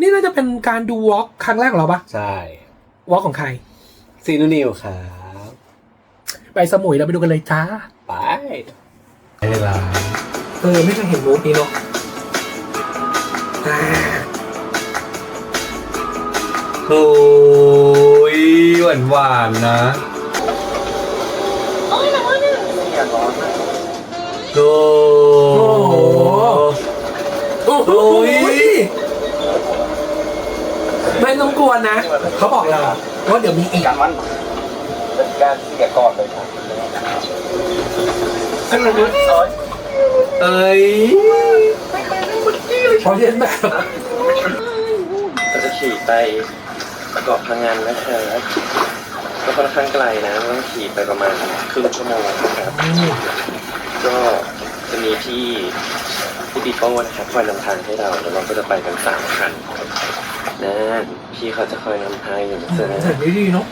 นี่น่าจะเป็นการดูวอล์กครั้งแรกของเราปะใช่วอล์กของใคร ซีนูนิวครับไปสมุยเราไปดูกันเลยจ้า ไปไม่เป็นไรเออไม่เคยเห็นมูดนี้เนาะอ่าโอ้ยหวานหวานๆนะโอ้โอ้โหโอ้โห ไม่ต้องกลัวนะ เขาบอกเราว่าเดี๋ยวมีอีกการมันเป็นการเสียก่อนเลยครับซึ่งเราเอ้ยพอเรียนแบบเราจะขี่ไปเกาะพังงานนะครับก็ค่อนข้างไกลนะต้องขี่ไปประมาณครึ่งชั่วโมงนะครับ ก็จะมีพี่พี่ปีโป้นะครับคอยนำทางให้เราแล้วเราก็จะไปกันสามคัน นั่นพี่เขาจะคอยนำทางอยู่นะแสนดีเนาะ